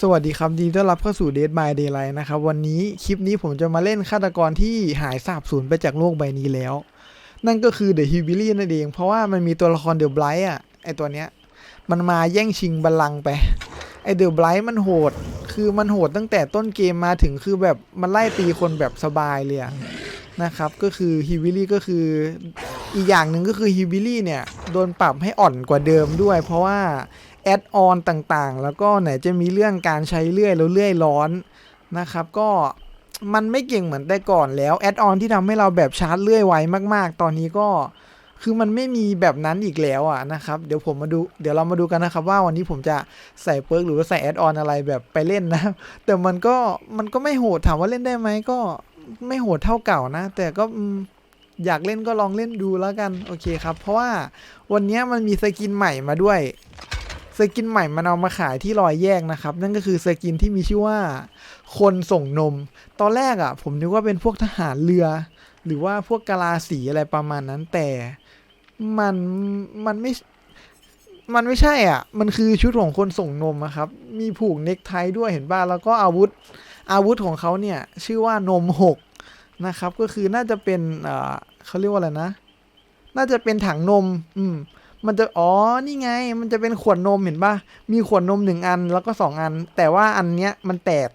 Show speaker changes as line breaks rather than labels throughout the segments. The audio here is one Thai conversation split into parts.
สวัสดีครับยินดีต้อนรับเข้าสู่ Dead by Daylight นะครับ วันนี้คลิปนี้ผมจะมาเล่นฆาตกรที่หายสาบสูญไปจากโลกใบนี้แล้ว นั่นก็คือ The h i b i l y นั่นเอง เพราะว่ามันมีตัวละคร The Blight อะไอตัวเนี้ย มันมาแย่งชิงบัลลังก์ไป ไอ The Blight มันโหด คือมันโหดตั้งแต่ต้นเกมมาถึงคือแบบมันไล่ตีคนแบบสบายเลยนะครับ ก็คือฮิวิลี่ก็คืออีกอย่างหนึ่งก็คือฮิวิลี่เนี่ยโดนปรับให้อ่อนกว่าเดิมด้วย เพราะว่า แอดออนต่างๆ แล้วก็ไหนจะมีเรื่องการใช้เลื่อยแล้วเลื่อยร้อนนะครับ ก็มันไม่เก่งเหมือนแต่ก่อนแล้วแอดออนที่ทำให้เราแบบชาร์จเลื่อยไวมาก ๆ ตอนนี้ก็คือมันไม่มีแบบนั้นอีกแล้วอะนะครับ เดี๋ยวผมมาดูเดี๋ยวเรามาดูกันนะครับ ว่าวันนี้ผมจะใส่เปิร์กหรือว่าใส่แอดออนอะไรแบบไปเล่นนะ แต่มันก็มันก็ไม่โหดถามว่าเล่นได้ไหมก็ไม่โหดเท่าเก่านะ แต่ก็อยากเล่นก็ลองเล่นดูแล้วกันโอเคครับ เพราะว่าวันนี้มันมีสกินใหม่มาด้วย สกินใหม่มันเอามาขายที่รอยแยกนะครับ นั่นก็คือสกินที่มีชื่อว่า คนส่งนม ตอนแรกอะ่ะ ผมนึกว่าเป็นพวกทหารเรือ หรือว่าพวกกะลาสีอะไรประมาณนั้นแต่มันมันไม่มันไม่ใช่อะ มันคือชุดของคนส่งนมอะครับ มีผูกเน็กไทด้วยเห็นป่ะแล้วก็อาวุธ อาวุธของเขาเนี่ย ชื่อว่านมหกนะครับ ก็คือน่าจะเป็นอ่อเขาเรียกว่าอะไรนะ น่าจะเป็นถังนม อืม มันจะอ๋อนี่ไง มันจะเป็นขวดนมเห็นป่ะมีขวดนมหนึ่งอันแล้วก็สองอัน แต่ว่าอันเนี้ยมันแตก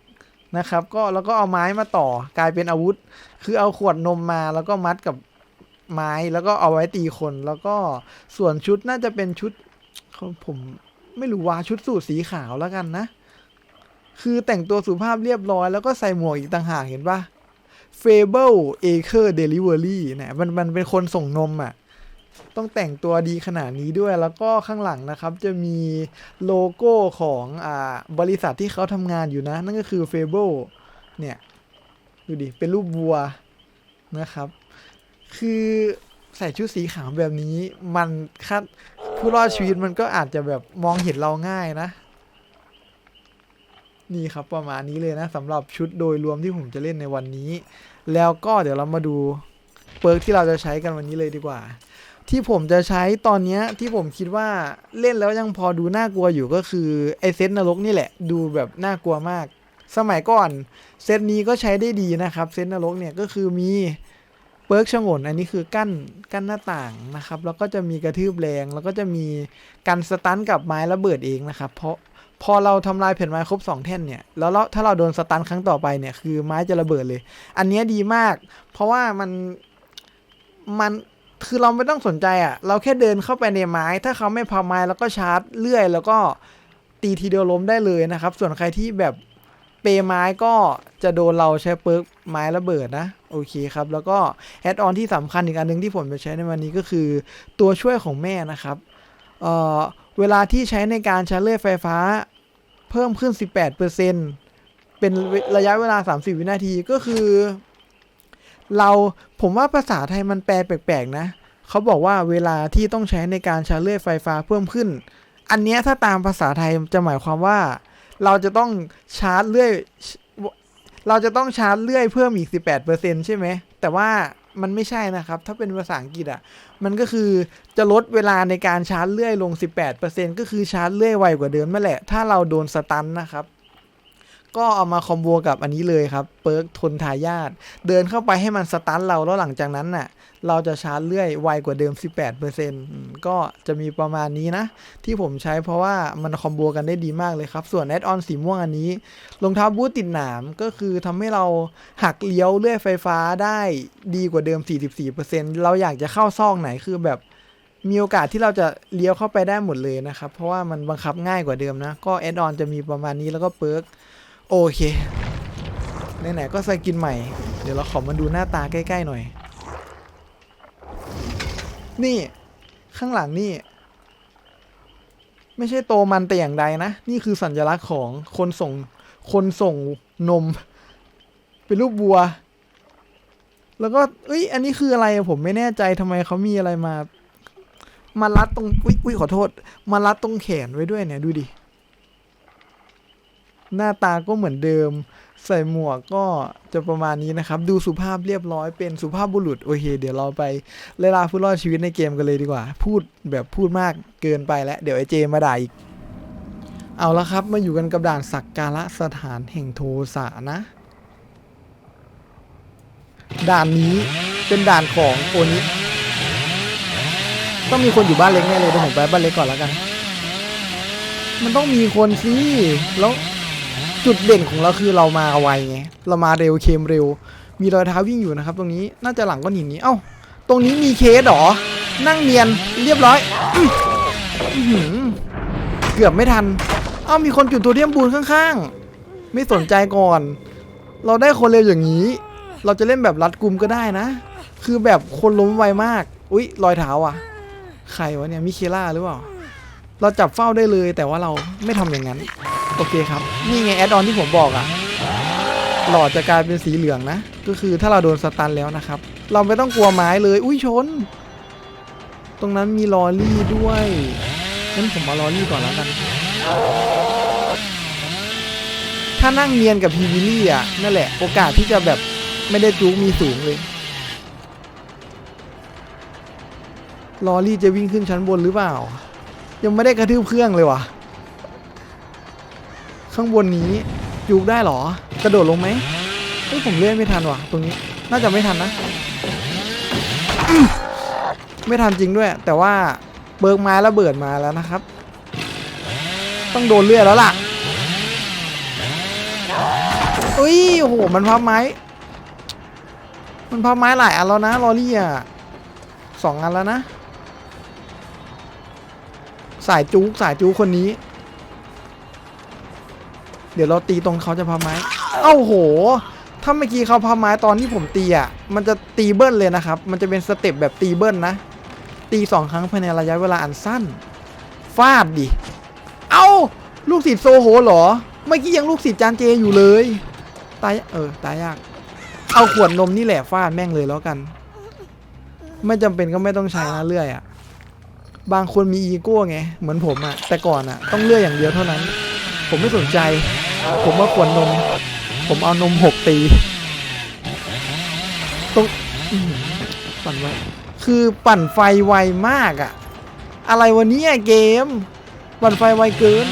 นะครับ ก็แล้วก็เอาไม้มาต่อกลายเป็นอาวุธ คือเอาขวดนมมาแล้วก็มัดกับไม้แล้วก็เอาไว้ตีคนแล้วก็ส่วนชุดน่าจะเป็นชุดเขาผมไม่รู้ว่าชุดสูทสีขาวแล้วกันนะ คือแต่งตัวสุภาพเรียบร้อย แล้วก็ใส่หมวกอีกต่างหากเห็นป่ะ Fable Acre Delivery เนี่ยมันมันเป็นคนส่งนมอะ ต้องแต่งตัวดีขนาดนี้ด้วย แล้วก็ข้างหลังนะครับจะมีโลโก้ของอ่าบริษัทที่เขาทำงานอยู่นะ นั่นก็คือ Fable เนี่ย ดูดิ เป็นรูปวัวนะครับ คือใส่ชุดสีขาวแบบนี้ มันคาดผู้รอดชีวิตมันก็อาจจะแบบมองเห็นเราง่ายนะ นี่ครับประมาณนี้เลยนะสำหรับชุดโดยรวมที่ผมจะเล่นในวันนี้ แล้วก็เดี๋ยวเรามาดูเปิร์กที่เราจะใช้กันวันนี้เลยดีกว่า ที่ผมจะใช้ตอนนี้ที่ผมคิดว่าเล่นแล้วยังพอดูน่ากลัวอยู่ก็คือไอเซตนรกนี่แหละ ดูแบบน่ากลัวมาก สมัยก่อนเซตนี้ก็ใช้ได้ดีนะครับเซตนรกเนี่ยก็คือมีเปิร์กชงนอันนี้คือกั้นกั้นหน้าต่างนะครับ แล้วก็จะมีกระทืบแรง แล้วก็จะมีการสตันกับไม้ระเบิดเองนะครับ เพราะพอเราทำลายแผ่นไม้ครบ 2 แท่นเนี่ยแล้วถ้าเราโดนสตันครั้งต่อไปเนี่ยคือไม้จะระเบิดเลย อันนี้ดีมาก เพราะว่ามันมัน คือเราไม่ต้องสนใจอะ เราแค่เดินเข้าไปในไม้ ถ้าเขาไม่พาไม้แล้วก็ชาร์จเลื่อย แล้วก็ตีทีเดียวล้มได้เลยนะครับ ส่วนใครที่แบบเปไม้ก็จะโดนเราใช้เปิร์กไม้ระเบิดนะ โอเคครับ แล้วก็แอดออนที่สำคัญอีกอันหนึงที่ผมจะใช้ในวันนี้ก็คือตัวช่วยของแม่นะครับเอ่อเวลาที่ใช้ในการชาร์จเลื่อยไฟฟ้าเพิ่มขึ้น 18%เป็นระยะเวลา 30 วินาทีก็คือ เราผมว่าภาษาไทยมันแปลแปลกๆนะเขาบอกว่าเวลาที่ต้องใช้ในการชาร์จเลื่อยไฟฟ้าเพิ่มขึ้น อันนี้ถ้าตามภาษาไทยจะหมายความว่า เราจะต้องชาร์จเลื่อยเราจะต้องชาร์จเลื่อยเพิ่มอีก 18%ใช่ไหม แต่ว่ามันไม่ใช่นะครับ ถ้าเป็นภาษาอังกฤษอะ มันก็คือจะลดเวลาในการชาร์จเลื่อยลง 18%ก็คือชาร์จเลื่อยไวกว่าเดิมนั่นแหละ ถ้าเราโดนสตันนะครับ ก็เอามาคอมโบกับอันนี้เลยครับเปิร์กทนทายาทเดินเข้าไปให้มันสตันเราแล้วหลังจากนั้นน่ะ เราจะชาร์จเลื่อยไวกว่าเดิม 18%อืมก็จะมีประมาณนี้นะ ที่ผมใช้เพราะว่ามันคอมโบกันได้ดีมากเลยครับ ส่วนแอดออนสีม่วงอันนี้รองเท้าบูทติดหนามก็คือทำให้เราหักเลี้ยวเลื่อยไฟฟ้าได้ดีกว่าเดิม 44%เราอยากจะเข้าซอกไหนคือแบบมีโอกาสที่เราจะเลี้ยวเข้าไปได้หมดเลยนะครับ เพราะว่ามันบังคับง่ายกว่าเดิมนะ ก็แอดออนจะมีประมาณนี้แล้วก็เปิร์ก โอเคไหนๆก็สกินใหม่ เดี๋ยวเราขอมาดูหน้าตาใกล้ๆหน่อย นี่ข้างหลังนี่ ไม่ใช่โตมันแต่อย่างใดนะ นี่คือสัญลักษณ์ของคนส่งคนส่งนม เป็นรูปวัว แล้วก็เอ้ย อันนี้คืออะไรผมไม่แน่ใจทำไมเขามีอะไรมา มารัดตรงอุ้ยอุ้ยขอโทษ มารัดตรงแขนไว้ด้วยเนี่ยดูดิ หน้าตาก็เหมือนเดิม ใส่หมวกก็จะประมาณนี้นะครับ ดูสุภาพเรียบร้อยเป็นสุภาพบุรุษ โอเค เดี๋ยวเราไปเล่ลาผู้รอดชีวิตในเกมกันเลยดีกว่า พูดแบบพูดมากเกินไปแล้ว เดี๋ยวไอเจมาด่าอีก เอาละครับ มาอยู่กันกับด่านสักการะสถานแห่งโทสะนะ ด่านนี้เป็นด่านของโอนิต้องมีคนอยู่บ้านเล็กแน่เลยเดี๋ยวผมไปบ้านเล็กก่อนแล้วกัน มันต้องมีคนสิแล้ว จุดเด่นของเราคือเรามาไวไงเรามาเร็วเคมเร็ว มีรอยเท้าวิ่งอยู่นะครับ ตรงนี้น่าจะหลังก้อนหินนี้เอ้าตรงนี้มีเคสเหรอ นั่งเนียนเรียบร้อยเกือบไม่ทัน เอ้ามีคนจุดโทเทียมบูนข้างๆ ไม่สนใจก่อน เราได้คนเร็วอย่างนี้ เราจะเล่นแบบรัดกุมก็ได้นะ คือแบบคนล้มไวมาก อุ๊ย รอยเท้าอะ ใครวะเนี่ยมิเคล่าหรือเปล่า เราจับเฝ้าได้เลยแต่ว่าเราไม่ทำอย่างนั้น โอเคครับ นี่ไงแอดออนที่ผมบอกอะหลอดจะกลายเป็นสีเหลืองนะ ก็คือถ้าเราโดนสตันแล้วนะครับ เราไม่ต้องกลัวไม้เลย อุ้ยชน ตรงนั้นมีลอรี่ด้วยงั้นผมมาลอรี่ก่อนแล้วกัน ถ้านั่งเนียนกับพีวิลี่อะ นั่นแหละ โอกาสที่จะแบบไม่ได้จุกมีสูงเลย ลอรี่จะวิ่งขึ้นชั้นบนหรือเปล่า ยังไม่ได้กระทืบเครื่องเลยว่ะ ข้างบนนี้จุกได้หรอ กระโดดลงไหมเฮ้ยผมเลื่อนไม่ทันว่ะ ตรงนี้ น่าจะไม่ทันนะ ไม่ทันจริงด้วย แต่ว่าเบิกไม้ระเบิดมาแล้วนะครับ ต้องโดนเลื่อยแล้วล่ะอุ้ยโอ้โหมันพับไม้ มันพับไม้หลายอันแล้วนะลอรี่อะสองอันแล้วนะ สายจุกสายจุกคนนี้ เดี๋ยวเราตีตรงเขาจะพับไม้ เอ้าโห ถ้าเมื่อกี้เขาพับไม้ตอนที่ผมตีอะ มันจะตีเบิ้ลเลยนะครับ มันจะเป็นสเต็ปแบบตีเบิ้ลนะ ตีสองครั้งภายในระยะเวลาอันสั้น ฟาดดิ เอ้า ลูกศิษย์โซโหเหรอ เมื่อกี้ยังลูกศิษย์จานเจอยู่เลย ตาย เออ ตายยาก เอาขวดนมนี่แหละฟาดแม่งเลยแล้วกัน ไม่จำเป็นก็ไม่ต้องใช้นะเรื่อยอะ บางคนมีอีโก้ไง เหมือนผมอะแต่ก่อนอะต้องเลื่อกอย่างเดียวเท่านั้น ผมไม่สนใจ ผมว่าควรนม ผมเอานมหกตีตรงอื้อหือปั่นไวคือปั่นไฟไวมากอะอะไรวันนี้เกม ปั่นไฟไวเกิน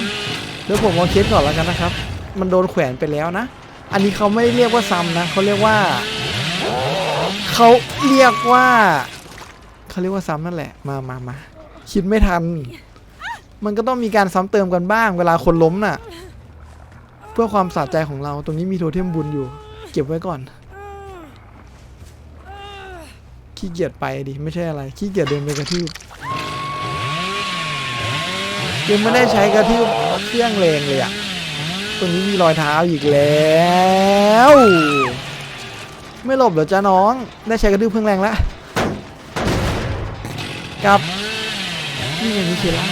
เดี๋ยวผมเอาเคสก่อนแล้วกันนะครับ มันโดนแขวนไปแล้วนะ อันนี้เขาไม่ได้เรียกว่าซ้ำนะเขาเรียกว่าเขาเรียกว่าเขาเรียกว่าซ้ำนั่นแหละ มามามาคิดไม่ทัน มันก็ต้องมีการซ้ำเติมกันบ้าง เวลาคนล้มน่ะ เพื่อความสะใจของเราตรงนี้มีโทเทมบุญอยู่ เก็บไว้ก่อน ขี้เกียจไปดิไม่ใช่อะไร ขี้เกียจเดินไปกระทืบยังไม่ได้ใช้กระทืบเครื่องแรงเลยอะตรงนี้มีรอยเท้าอีกแล้ว ไม่หลบเหรอจ้าน้อง ได้ใช้กระทืบเครื่งแรงแล้วกับนี่ไงมิเคล่า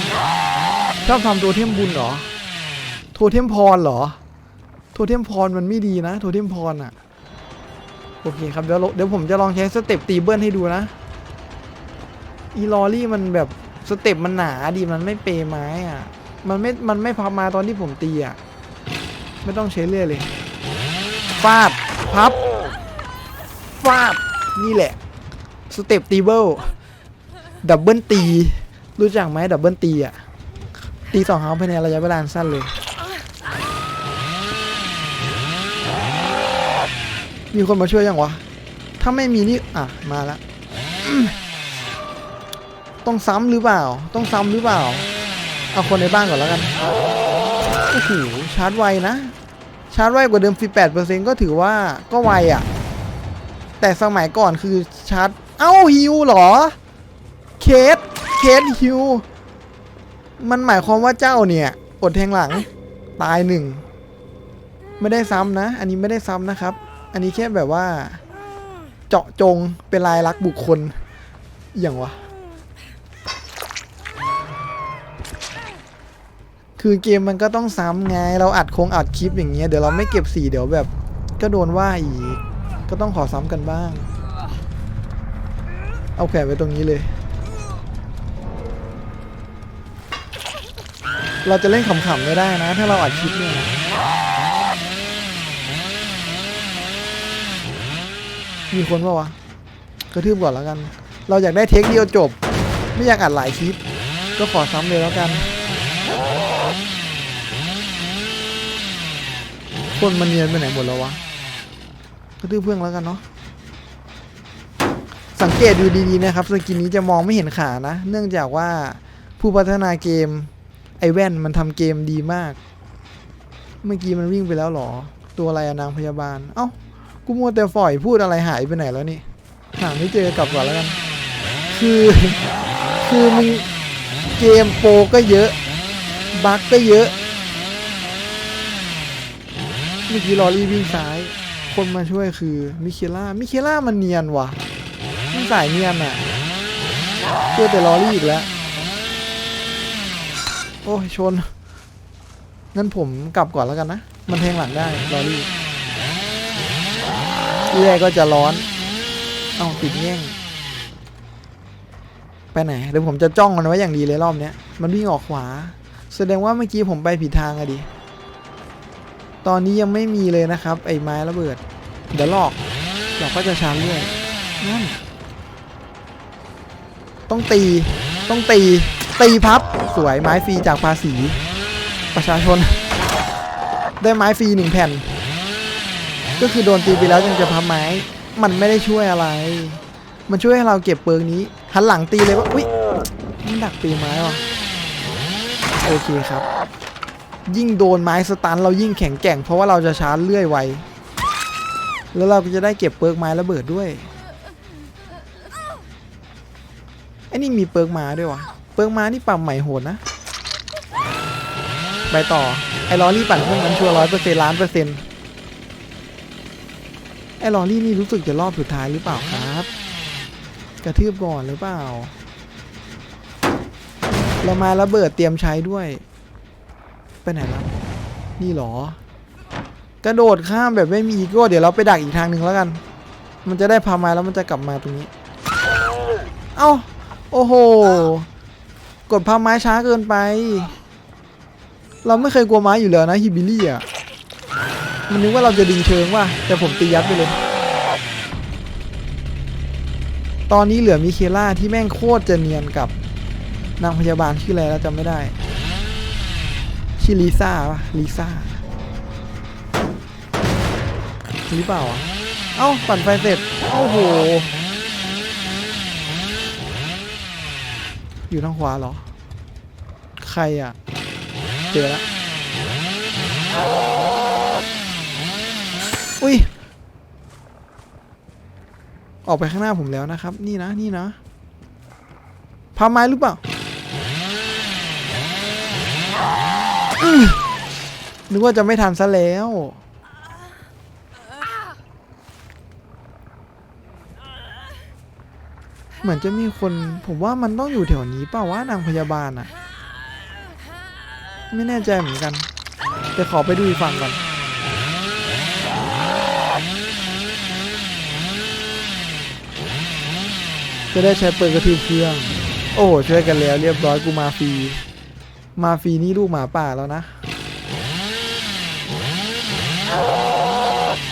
ชอบทำโทเทมบุญเหรอโทเทมพรเหรอ โทเทมพรมันไม่ดีนะโทเทมพรอะ โอเคครับเดี๋ยวเดี๋ยวผมจะลองใช้สเต็ปตีเบิ้ลให้ดูนะ อีลอรี่มันแบบสเต็ปมันหนาดีมันไม่เปไม้อะ มันไม่ มันไม่พับมาตอนที่ผมตีอะ ไม่ต้องใช้เรื่อยเลย ฟาด พับ ฟาด นี่แหละ สเต็ปตีเบิลดับเบิลตี รู้จักไหมดับเบิลตีอะ ตีสองครั้งภายในระยะเวลาสั้นเลย มีคนมาช่วยยังวะ ถ้าไม่มีนี่ อะ มาแล้ว ต้องซ้ำหรือเปล่า ต้องซ้ำหรือเปล่า เอาคนในบ้านก่อนแล้วกัน โอ้โห ชาร์จไวนะ ชาร์จไวกว่าเดิม 18%ก็ถือว่าก็ไวอะ แต่สมัยก่อนคือชาร์จ เอ้าฮิวเหรอ เคส เคสฮิว มันหมายความว่าเจ้าเนี่ย อดแทงหลัง ตายหนึ่ง ไม่ได้ซ้ำนะ อันนี้ไม่ได้ซ้ำนะครับ อันนี้แค่แบบว่า เจาะจงเป็นลายลักษณ์บุคคลอย่างวะ คือเกมมันก็ต้องซ้ำไง เราอัดคงอัดคลิปอย่างเงี้ย เดี๋ยวเราไม่เก็บสีเดี๋ยวแบบ ก็โดนว่าอีก ก็ต้องขอซ้ำกันบ้าง เอาแขวนไว้ตรงนี้เลย เราจะเล่นขำๆไม่ได้นะ ถ้าเราอัดคลิปเนี่ย มีคนปะวะกระทืบก่อนแล้วกัน เราอยากได้เทคเดียวจบ ไม่อยากอัดหลายคลิป ก็ขอซ้ำเลยแล้วกัน คนมันเนียนไปไหนหมดแล้ววะกระทืบเพื่อนแล้วกันเนาะสังเกตดูดีๆนะครับสกินนี้จะมองไม่เห็นขานะ เนื่องจากว่าผู้พัฒนาเกมไอแว่นมันทำเกมดีมาก เมื่อกี้มันวิ่งไปแล้วหรอ ตัวอะไรนางพยาบาล เอ้า กูมัวแต่ฝอยพูดอะไรหายไปไหนแล้วนี่หาไม่เจอกลับก่อนแล้วกัน คือคือมึงเกมโปรก็เยอะ บั๊กก็เยอะเมื่อกี้ลอรี่วิ่งซ้าย คนมาช่วยคือมิเคล่ามิเคล่ามันเนียนว่ะมันสายเนียนอะเจอแต่ลอรี่อีกแล้ว โอ้ยชนงั้นผมกลับก่อนแล้วกันนะ มันแทงหลังได้ลอรี่ เรื่อยก็จะร้อน เอ้าติดแง่ง ไปไหนเดี๋ยวผมจะจ้องมันไว้อย่างดีเลยรอบเนี้ย มันวิ่งออกขวา แสดงว่าเมื่อกี้ผมไปผิดทางอะดิ ตอนนี้ยังไม่มีเลยนะครับ ไอ้ไม้ระเบิด เดี๋ยวหลอกหลอกก็จะช้าเรื่อย นั่น ต้องตี ต้องตี ตีพับ สวยไม้ฟรีจากภาษี ประชาชน ได้ไม้ฟรีหนึ่งแผ่น ก็คือโดนตีไปแล้วยังจะพับไม้ มันไม่ได้ช่วยอะไร มันช่วยให้เราเก็บเปิงนี้ หันหลังตีเลยว่า อุ๊ย มันดักตีไม้ว่ะโอเคครับ ยิ่งโดนไม้สตันเรายิ่งแข็งแกร่ง เพราะว่าเราจะชาร์จเลื่อยไว แล้วเราก็จะได้เก็บเปิร์กไม้ระเบิดด้วยไอ้นี่มีเปิร์กม้าด้วยวะเปิร์กม้านี่ปรับใหม่โหดนะ ไปต่อ ไอ้ลอรี่ปั่นเครื่องนั้นชัวร้อยเปอร์เซ็นต์ล้านเปอร์เซ็นต์ ไอ้ลอรี่นี่รู้สึกจะรอบสุดท้ายหรือเปล่าครับ กระทืบก่อนหรือเปล่า เรามาระเบิดเตรียมใช้ด้วย ไปไหนแล้วนี่หรอ กระโดดข้ามแบบไม่มีอีโก้เดี๋ยวเราไปดักอีกทางหนึ่งแล้วกัน มันจะได้พามาแล้วมันจะกลับมาตรงนี้ เอ้า โอ้โห กดพาไม้ช้าเกินไป เราไม่เคยกลัวไม้อยู่แล้วนะฮิบิลี่อะ มันนึกว่าเราจะดึงเชิงว่ะแต่ผมตียัดไปเลย ตอนนี้เหลือมิเคล่าที่แม่งโคตรจะเนียนกับนางพยาบาลชื่ออะไรแล้วจำไม่ได้ชื่อลิซ่าปะลิซ่าหรือเปล่าอะเอ้าปั่นไฟเสร็จโอ้โห อยู่ทางขวาเหรอ ใครอะ เจอแล้ว อุ้ย ออกไปข้างหน้าผมแล้วนะครับ นี่นะ นี่นะพาไม้หรือเปล่าอืมนึกว่าจะไม่ทันซะแล้ว เหมือนจะมีคน ผมว่ามันต้องอยู่แถวนี้เปล่าวะนางพยาบาลอะไม่แน่ใจเหมือนกัน จะขอไปดูอีกฝั่งก่อน จะได้ใช้เปิดกระทืบเครื่อง โอ้โหช่วยกันแล้วเรียบร้อยกูมาฟรี มาฟรีนี่ลูกหมาป่าแล้วนะ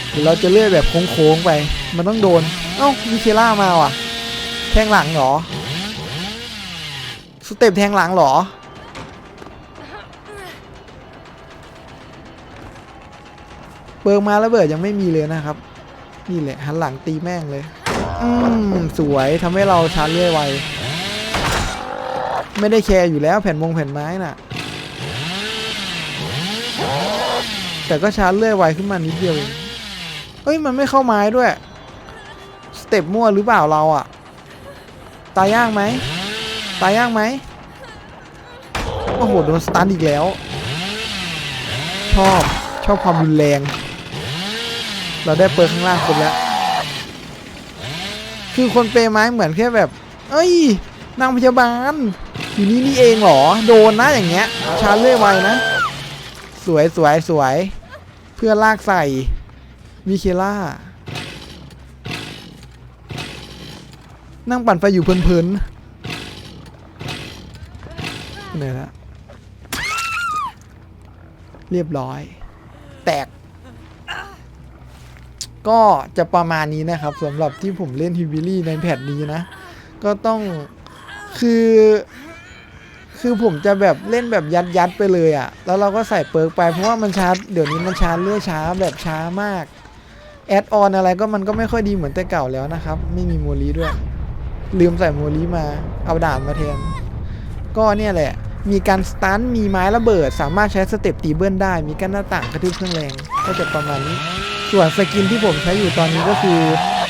เดี๋ยวเราจะเลื่อยแบบโค้งๆไป มันต้องโดน เอ้ามิเคล่ามาว่ะ แทงหลังเหรอ สเต็ปแทงหลังเหรอเบิร์มาแล้วเบิดยังไม่มีเลยนะครับ นี่แหละหันหลังตีแม่งเลย อืมสวยทำให้เราชาร์จเรื่อยไว ไม่ได้แคร์อยู่แล้วแผ่นมงแผ่นไม้น่ะ แต่ก็ชาร์จเรื่อยไวขึ้นมานิดเดียวเองเอ้ยมันไม่เข้าไม้ด้วย สเต็ปมั่วหรือเปล่าเราอะตายยากไหม ตายยากไหมโอ้โหโดนสตันอีกแล้ว ชอบชอบความรุนแรง เราได้เปิดข้างล่างครบแล้ว คือคนเปย์ไม้เหมือนแค่แบบ เอ้ย นางพยาบาล อยู่นี่นี่เองเหรอ โดนนะอย่างเงี้ย ชาเรื่อยไวนะ สวยสวยสวย เพื่อลากใส่มิเคล่า นั่งปั่นไฟอยู่เพลินๆเหนื่อยล้วเรียบร้อย แตก ก็จะประมาณนี้นะครับสำหรับที่ผมเล่นฮิวิลี่ในแพทนี้นะ ก็ต้องคือ คือผมจะแบบเล่นแบบยัดยัดไปเลยอะ่ะ แล้วเราก็ใส่เปิร์กไปเพราะว่ามันชาร์จเดี๋ยวนี้มันชาร์จเรื่อยช้าแบบช้ามาก แอดออนอะไรก็มันก็ไม่ค่อยดีเหมือนแต่เก่าแล้วนะครับ ไม่มีโมลีด้วย ลืมใส่โมลีมาเอาด่านมาแทน ก็เนี่ยแหละ มีการสตันมีไม้ระเบิด สามารถใช้สเต็ปตีเบิลได้ มีกั้นหน้าต่างกระทืบเครื่องแรง ก็จะประมาณนี้ ส่วนสกินที่ผมใช้อยู่ตอนนี้ก็คือ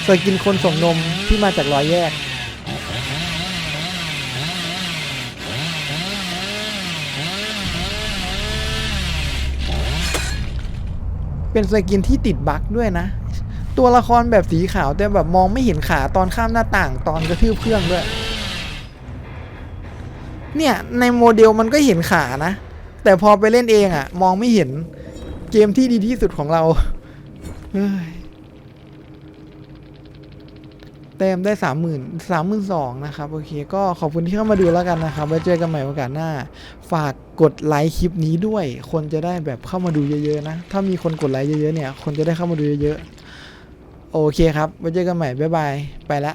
สกินคนส่งนมที่มาจากรอยแยก เป็นสกินที่ติดบั๊กด้วยนะ ตัวละครแบบสีขาวแต่แบบมองไม่เห็นขาตอนข้ามหน้าต่างตอนกระทืบเครื่องด้วย เนี่ยในโมเดลมันก็เห็นขานะ แต่พอไปเล่นเองอะมองไม่เห็นเกมที่ดีที่สุดของเรา เต็มได้สามหมื่นสามหมื่นสองนะครับ โอเค ก็ขอบคุณที่เข้ามาดูแล้วกันนะครับ ไว้เจอกันใหม่โอกาสหน้า ฝากกดไลค์คลิปนี้ด้วย คนจะได้แบบเข้ามาดูเยอะๆนะ ถ้ามีคนกดไลค์เยอะๆเนี่ย คนจะได้เข้ามาดูเยอะๆ โอเคครับ ไว้เจอกันใหม่ บ๊ายบาย ไปละ